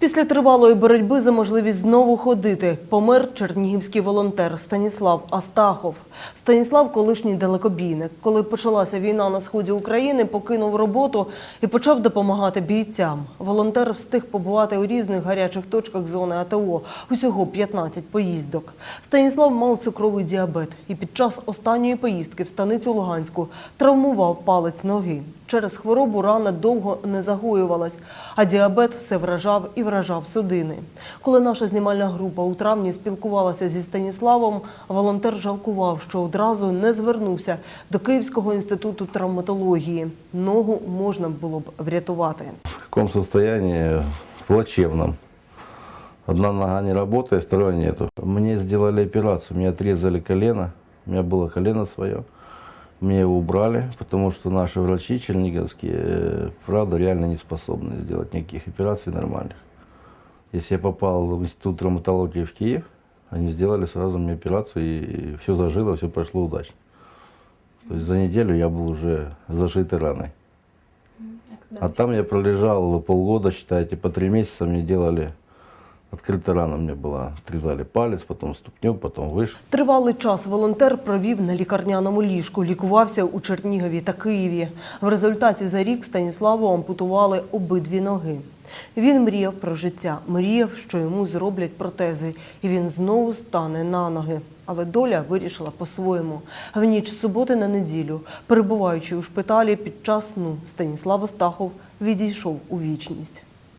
Після тривалої боротьби за можливість знову ходити помер чернігівський волонтер Станіслав Астахов. Станіслав, колишній далекобійник, коли почалася війна на сході України, покинув роботу і почав допомагати бійцям. Волонтер встиг побувати у різних гарячих точках зони АТО. Усього 15 поїздок. Станіслав мав цукровий діабет і під час останньої поїздки в станицю Луганську травмував палець ноги. Через хворобу рана довго не загоювалась, а діабет все вражав і вражав судини. Коли наша знімальна група у травні спілкувалася зі Станіславом, волонтер жалкував, що одразу не звернувся до Київського інституту травматології. Ногу можна було б врятувати. В каком состоянии? Плачевном. Одна нога не работает, второй нету. Мне сделали операцию, мне отрезали колено. У меня было колено свое. Мне его убрали, потому что наши врачи черниговские, э, правда, реально не способны сделать никаких операций нормальных. Если я попал в институт травматологии в Киев, они сделали сразу мне операцию, и все зажило, все прошло удачно. То есть за неделю я был уже зашитой раной. А там я пролежал полгода, считайте, по три месяца мне делали открытая рана у меня была. Отрезали палец, потом ступню, потом выше. Тривалий час волонтер провів на лікарняному ліжку, лікувався у Чернігові та Києві. В результаті за рік Станіславу ампутували обидві ноги. Він мріяв про життя, мріяв, що йому зроблять протези, і він знову стане на ноги. Але доля вирішила по-своєму. В ніч суботи на неділю, перебуваючи у шпиталі під час сну, Станіслав Остахов відійшов у вічність.